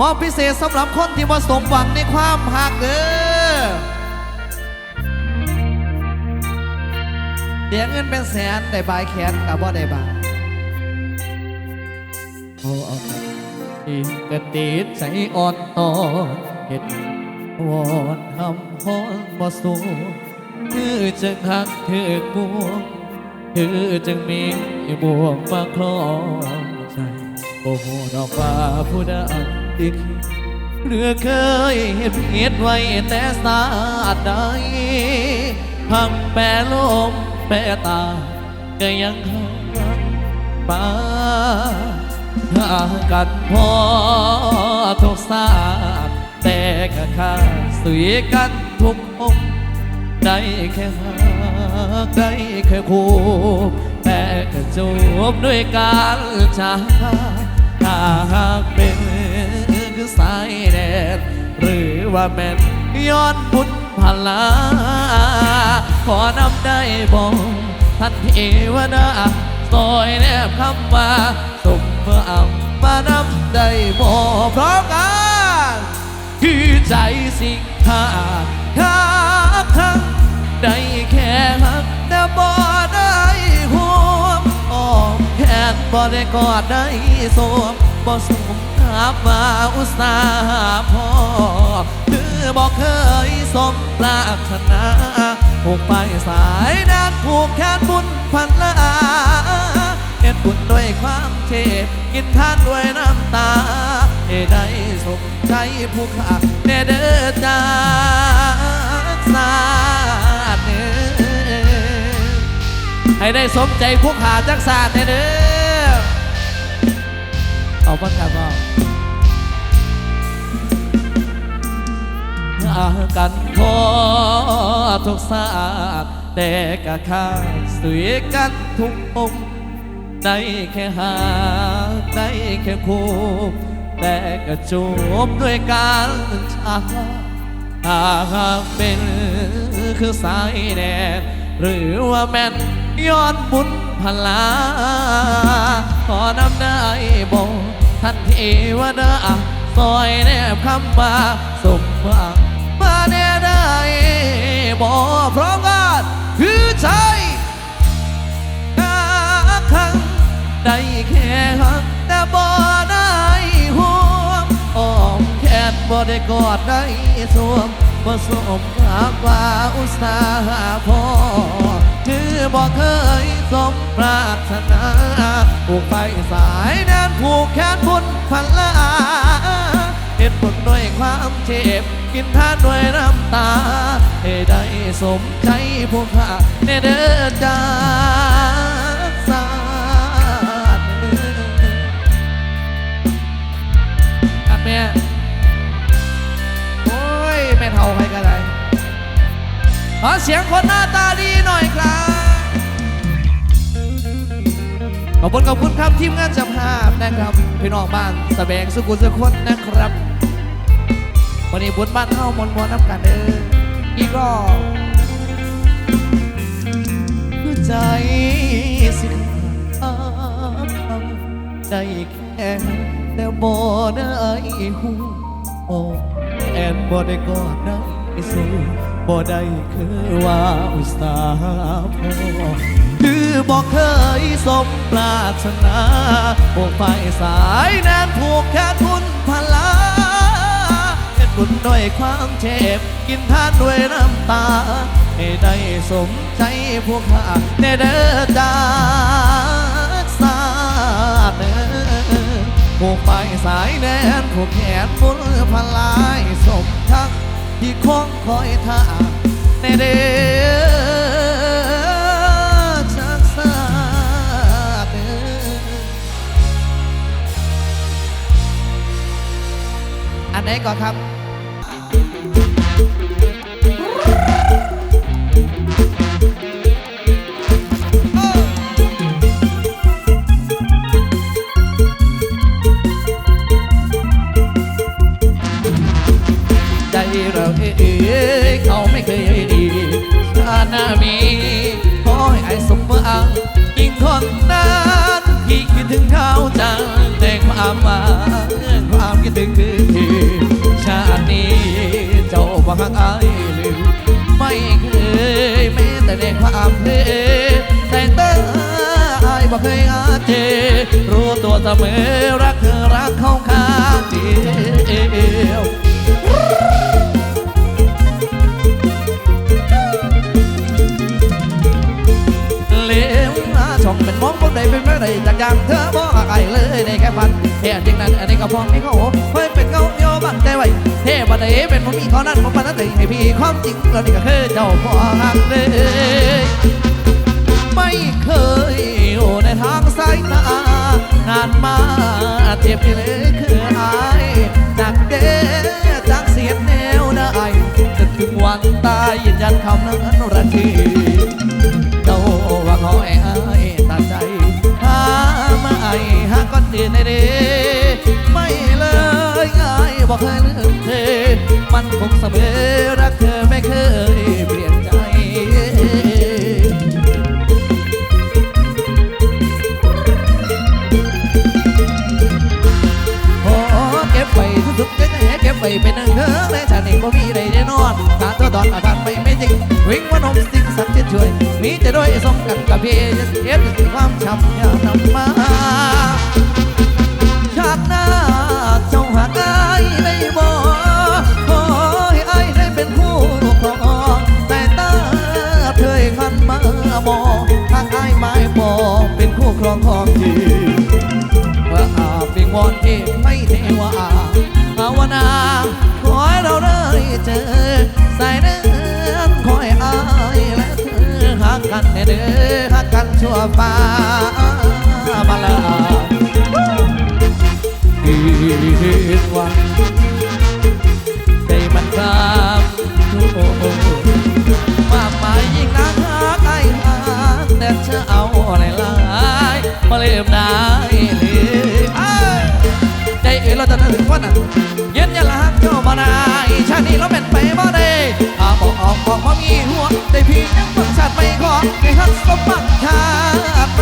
มอบพิเศษสำหรับคนที่มาสมหวังในความหักเด้อเสียเงินเป็นแสนได้บายแขนกับบ่ได้บายโอ้เอาครับที่กระติดใจอ่อนตอนเห็ดวอนทำฮ้อนบ่สู้คือจึงหักถือกบวงคือจึงมีบ่วงมาคล้อง โอ้โหดอกว่าผู้ใดที่คิดหรือเคยเห็นเหตุไว้แต่สาดใดพังแปรลมแปรตา ก็ยังหักปาหากันพอทุกสาดแต่ก็ค่าสุยกันทุกองได้แค่หาได้แค่คู่แต่ก็จบด้วยการจาก ถ้าหากเป็นคือสายแดนหรือว่าแม่นย้อนบุญพลา ขอนำได้บอกท่านเทวดาซอยแนบคำว่าสมเมื่ออามานำได้บอกพร้อมกันคือใจสิขาา บ่ได้กอดได้สวมบ่สมถามว่าอุตสาห์พอคือบ่เคยสมปรารถนาผูกไปสายนานผูกแขนบุญพันละอาเอ็ดบุญด้วยความเจ็บกินทานด้วยน้ำตาให้ได้สมใจผู้ขาแน่เด้อจากสาดเด้อให้ได้สมใจผู้ขาจากสาดแน่เด้อ เอาบ้างครับพ่อากันพอทุกศาสตร์แต่กะค่าสุยกันทุกองค์ได้แค่หาได้แค่คู่แต่ก็จบด้วยการจากถ้าหากเป็นคือสายแดนหรือว่าแม่นย้อนบุญ พลาขอนำได้บอกท่านเทวดาซอยแนบคำว่าสมหวังมาแน่ได้บอกพร้อมกันคือใจหักครั้งได้แค่หักแต่บ่ได้ห่วงอ้อมแขนบ่ได้กอดได้สวมบ่สมหักว่าอุตสาห์พอ คือบ่เคยสมปรารถนาผูกไปสายแน่นผูกแขนบุญพันลาเห็นผลด้วยความเจ็บ กินท่านด้วยน้ำตาให้ได้สมใจพวกข้าในเด้อจ้า ขอเสียงคนหน้าตาดีหน่อยครับขอบคุณขอบคุณครับทีมงานจัภาพนะครับพี่น้องบ้านสแบงสุกุลสุคนนะครับ วันนี้บุญบ้านเฮ้ามนมวนน้ำกันเด้ออีกรอบคือใจสิขาดได้แค่แต่บ่ได้หูโอ้แอนบ่ได้กอดได้สู้ บ่ได้คือว่าอุตสาห์พอคือบอกเคยสมปรารถนาพวกไฟสายแน่นผูกแค่ทุนพลาเป็นบุญด้วยความเจ็บ กินทานด้วยน้ำตา ให้ได้สมใจพวกข้าในเด้อจากสาเด้อผูกไปสายแนนผูกแขนบุญพลายสมทัก ที่คงคอยท่าในเด้อจากสาดเด้ออันไหนก่อนครับ เราเอ้ยเขาไม่เคยดีชาหน้ามีขอให้ไอ้สมหวังยิ่งคนนั้นที่คิดถึงเขาจังแต่ความหวังความคิดถึงคือชาตินี้เจ้าบ่หักอายเลยไม่เคยแม้แต่ในความเพลแต่เตออายบ่เคยอาเจรู้ตัวเสมอรักเธอรักเขาข้างเดียว มองคนใดเป็นเมื่อใดจากอย่างเธอบอกอะไรเลยในแค่พันแค่จริงนั้นอันนี้ก็พอไม่เขาคอยเป็นเงาโยบังใจไว้เทบันไดเป็นผมมีเขานั้นผมปนัดให้พี่ความจริงแล้วนี่ก็คือเจ้าพ่อหักเลยไม่เคยอยู่ในทางสายตานานมาเจ็บที่เลยคืออายจากเด้จากเสียแนวได้จนถึงวันตายยืนยันคำนั้นรักที หาก้อนดินในเดไม่เลยไอ้บอกเคยลืมเธอ มันคงเสมอรักเธอไม่เคยเปลี่ยนใจโอ้เก็บไปทุกๆเก็บเก็บไปเป็นหนึ่งเธอในชาตินี้ก็มีได้แน่นอนถ้าเธอตอนอาการไม่ไม่จริงวิ่งว่านมสิ่งสักดิ์สิทธิ์ช่วย มีจะด้วยสมกันกับพี่เอ็ดความช้ำยาวนำมา จ้าหากอายได้บ่ขอให้อายได้เป็นคู่ครองแต่ตาเธอคันมามองทางอายไม่พอเป็นคู่ครองของทีว่าอาบิงวอนเองไม่เทวาภาวนาขอให้เราได้เจอสายเนื้อ มได้เลยใจเอ๋เราจะถึงวันนั้นเย็นยันละฮักเจ้ามาได้ชาตินี้เราเป็นไปบ่ได้อาบอกออกบอกว่ามีหัวได้พี่ยังบังชาติไปขอให้ฮักสมบัติชาติไป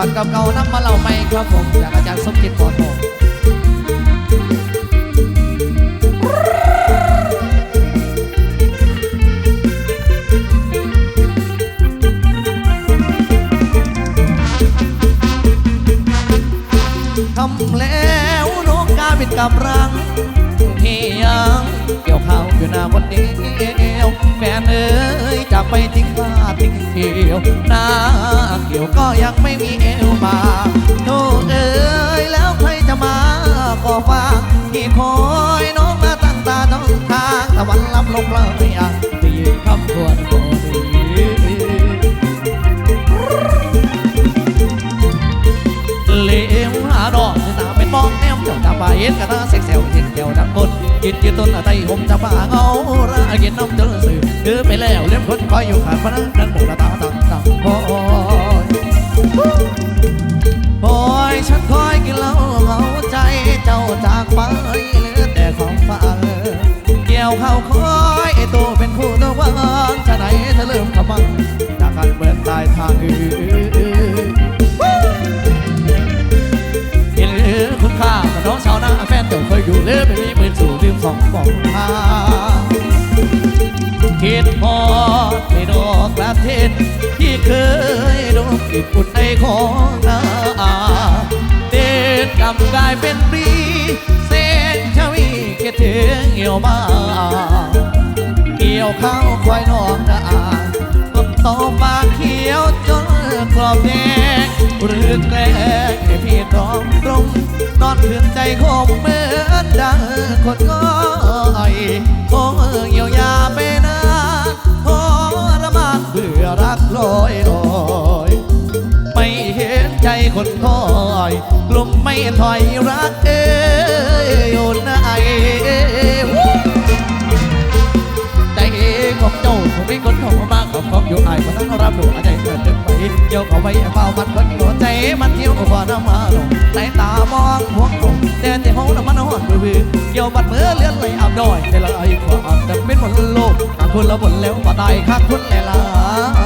อนรับก่อนเก่าๆน้ำมาเล่าไม่ครับผมจากอาจารย์สมจิตปอนโททำแล้วนกกาบินกับรัง ยงเกี่ยวข้าวอยู่หน้าวันเดียวแฟนเอ้ยจะไปทิ้งข้าทิ้งเกี่ยวหน้าเกี่ยวก็ยังไม่มีเอวมาโธ่เอ้ยแล้วใครจะมาก็ฟังที่คอยน้องมาตั้งตาต้องทางตะวันรับลงเลยอะไปยืนคำควรโอดีเลวหาดอกจะตาเป็นมองแนมเจ้าตาปลาเย็นกระตาเซ็กเซลเห็นเจ้าดังคน กินยืนต้นอะไรผมจะป่าเงาระกินน้ำเจอสื่อคือไปแล้วเลี้ยงคนคอยอยู่ขาดพนันนั้นหมูตาตังตังโอ้ย เจ้าเคยอยู่หรือไม่มีปืนสู่ลืมสองบอกทาคิดพอในดอกประเทศ ที่เคยโดนติดปุ่นในของนาเด่นกำกายเป็นปรีเส้นชวีเคิดถึงเหี่ยวมาเกี่ยวข้าวควายนองนาต้นโตปาเขียวจน กรอบแดงหรือแกล้งให้พี่ตรอมตรงนอนเพื่อนใจคมเหมือนดังคนง่อยโอ้เยียวยาไปนานทรมานเบื่อรักลอยลอยไม่เห็นใจคนคอยกลุ่มไม่ถอยรักเอ้ยโอนไอ พี่คนของมาขอบของอยู่ไอ้คนทั้นรับดูอาใจเกิดจึงไปเกี่ยวเขาไปเฝ้ามันคนหัวใจมันเที่ยวกว่าน้ำมาลงสายตามองหัวคงแดนในห้องน้ำมันหอนวิวเกี่ยวบัดเมื่อเลื่อนไหลอาบดอยแต่ละไอ้ควานแต่เป็นบนโลกข้าคุณละบนแล้วบ่ตายข้าคนแหล่ละ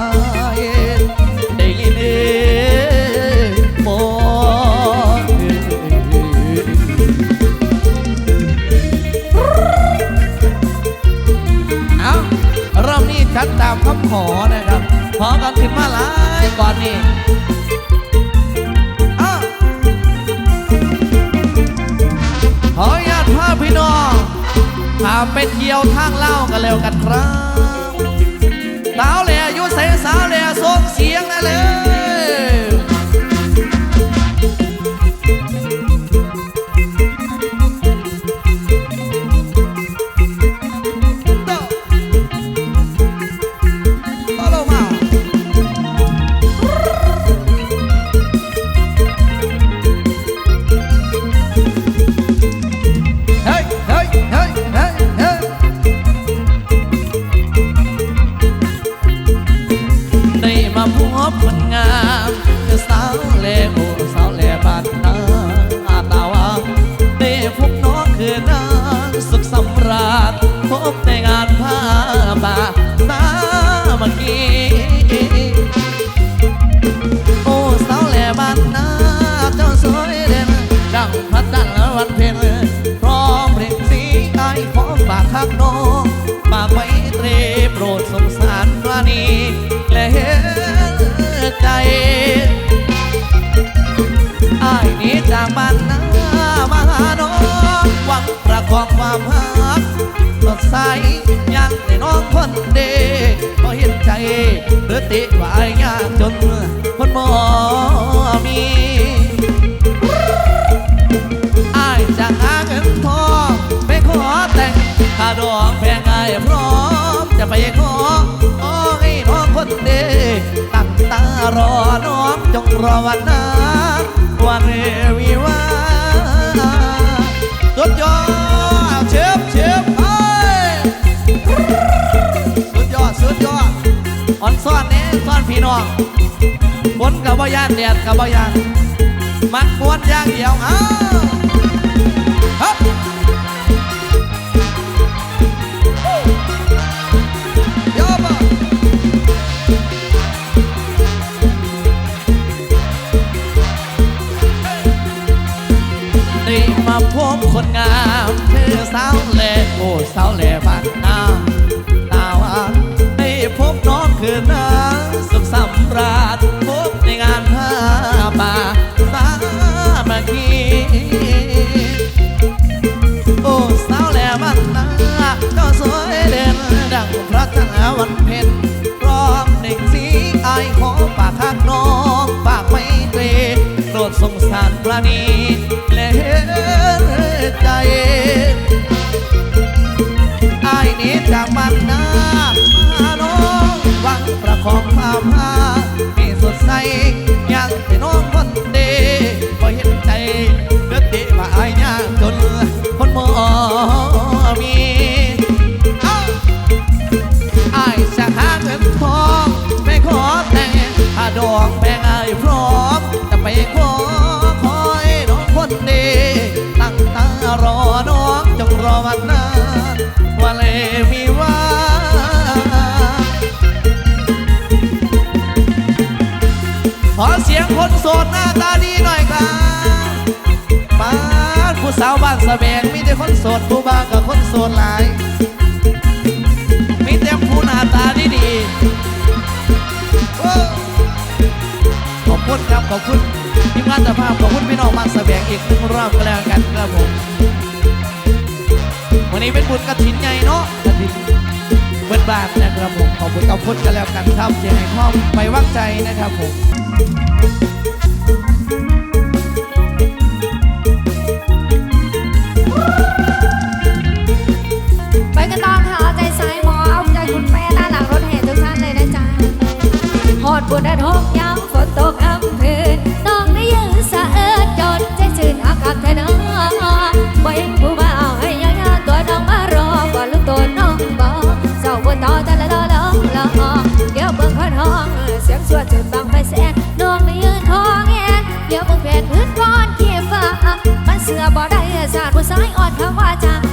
อนะครับขอกันขึ้นมาหลายก่อนนี่อ้าวขออนุญาตพาพี่น้องพาไปเที่ยวทางเล่ากันเร็วกันครับสาวเหล่ายุใสสาวเหล่ส่งเสียงได้เลย อฝากน้องฝากไว้เตรโปรดสงสารปราณีและเห็นใจไอ้ายหนี้จากบ้านนามาหาน้องหวังประคองความรักสดใสยังแต่น้องคนเดีพอเห็นใจหรือติว่าไอ้ายยากจนคนบ่มี ขอขอให้น้องคนเดตั้งตารอน้องจงรอวันนั้นวันเรวิวาสุดยอดเชฟเชฟเฮ้ยสุดยอดสุดยอดอ่อนซ่อนเนี้ซ่อนพี่น้องฝนกับบ่ยานแดดกับบ่ยานมักมวนอย่างเดียวอ้า คนงามคือสาวแหล่โอ้สาวแหล่บ้านนาตาวาได้พบน้องคือนาสุขสำราญพบในงานผ้าป่าสามัคคีโอ้สาวแหล่บ้านนาเจ้าสวยเด่นดังพระจันทร์วันเพ็ญพร้อมหนึ่งสีอายขอฝากข้างน้องฝากไม่เตรโปรดสงสารปราณีและเห็น ใจอายหนี้จากบ้านนามาน้องวังประคองพามาให้สดใสยังแต่น้องคน วันนั้นวันเลมีว่าขอเสียงคนโสดหน้าตาดีหน่อยครับบ้านผู้สาวบ้านสะแบงมีแต่คนโสดผู้บ้านกับคนโสดหลาย มีแต่ผู้หน้าตาดีดีๆโอ้ขอบคุณครับขอบคุณทีมงานสภาพขอบคุณพี่น้องมาแสวงอีกหนึ่งรอบกันแล้วกันครับผม วันนี้เป็นบุญกระถินใหญ่เนาะกระถินเบิดบานนะครับผมขอบคุณขอบคุณกันแล้วกันครับที่ให้ความไปวางใจนะครับผมไปกันต่อค่ะเอาใจสายหมอเอาใจคุณแม่ด้านหลังรถแห่ทุกท่านเลยนะจ๊ะหอดบุญทกยามฝ เสียงสวดจนบางไปแสนน้องไม่ยืนท้องแงเดี๋ยวมึงแพงพื้นร้อนเกี่ยฟ้ามันเสือบ่อได้สาดผู้สายอ่อนเขาว่าจัง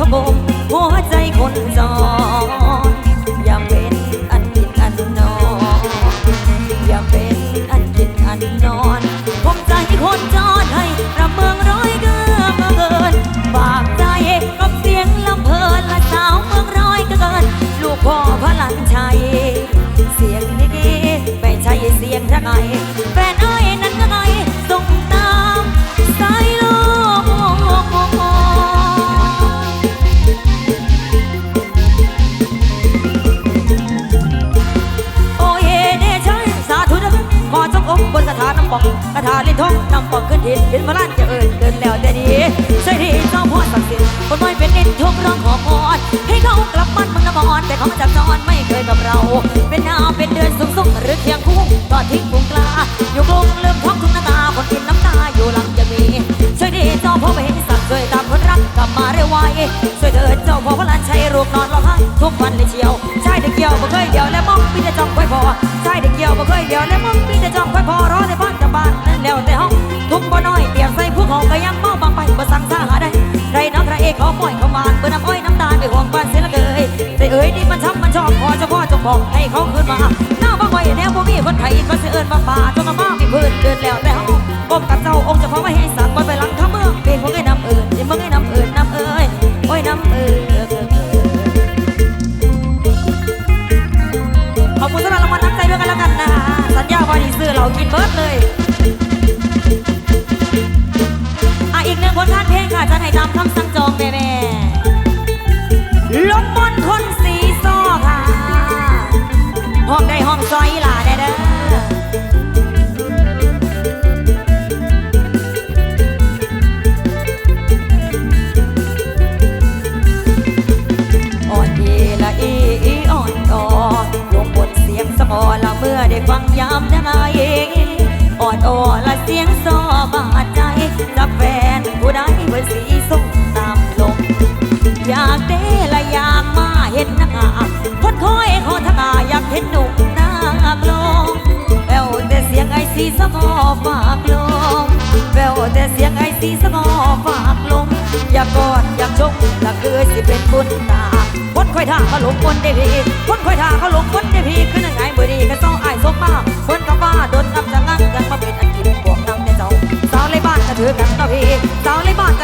มนต์ไปขบมหัวใจคนจอาน้ำปองคาถาลิ้นทองนำปองขึ้นดินดินพระลานจะเอิญเกินแล้วแต่ดีช่วยดีเจ้าพ่อศักสิคนน้อยเป็นนินทุกร้องขอพรให้เขากลับบ้านมึงนมอนแต่เขาจับจอนไม่เคยกับเรา เป็นดาวเป็นเดือนสูงส่งหรือเคียงคู่ก็ทิ้งพุงกลาอยู่กรุงลืมท้องทุ่งนาตาคนกินน้ำตาอยู่หลังจะมีช่วยดีเจ้าพ่อไปเห็นสัตว์ช่วยตามคนรักกลับมาเร็วไวช่วยเถิดเจ้าพ่อพระลานชัยรูปนอนร้องไห้ทุกวันเลยเชียวใช่เด็กเกี่ยวบ่เคยเดียวและมองมีแต่จ้องไว้พอใช่เด็กเกี่ยวบ่เคยเดียวและมองมีแต่จ้องไว้พอรอแต่ เขาปล่อยเขามานเบอร์น้ำอ้อยน้ำตาลไปห่วงบ้านเสียละเกยแต่เอ้ยนี่มันช้ำมันชอบพอเฉพาะเจ้าของให้เขาคืนมาหน้าบ้างไว้แนวบ่มีคนไทยก็สิเอิ้นว่าป่าจงมาบ้ามีพื้นเกินแล้วแต่ห้องก้มกับเจ้าองค์เฉพาะไว้ให้สัตว์บ่ไปหลังข้าเมืองเป็นพวกไอ้น้ำเอิญยังมึงไอ้น้ำเอิญน้ำเอ้ยโอ้ยน้ำเอิญขอบคุณสำหรับรางวัลน้ำใจด้วยกันแล้วกันนะสัญญาว่าดีซื้อเรากินเบิร์ดเลยอะอีกหนึ่งผลงานเพลงค่ะจะให้ตามคำสั่งจองแม่ ซอยหลาแน่เด้ออ่อนเยละเออ่อนอ่อนลงบนเสียงสะออละเมื่อได้ฟังยามได้อ่อนอ่อนละเสียงซอบาดใจจากแฟนผู้ใดเบอร์สีส้มตามลมอยากเด้ละอยากมาเห็นหน้าคนคอยขาทางาอยากเห็นหนุ่ม สีสมอฝากลมแววแต่เสียงไอ้สีสมอฝากลมอย่ากกอดอย่าชกละเคยสิเป็นบุญตาคนค่อยท่าเขาหลงคนได้พีคนค่อยท่าเขาหลงคนได้พีขึ้นยังไงเมื่อดีก็ต้องไอสมมาคนกับว่าโดนนำจะงักกันมาเป็นอันกินพวกนำแต่เจ้าสาวเลยบ้านจะถือกันต่อพีสาวเลยบ้านจ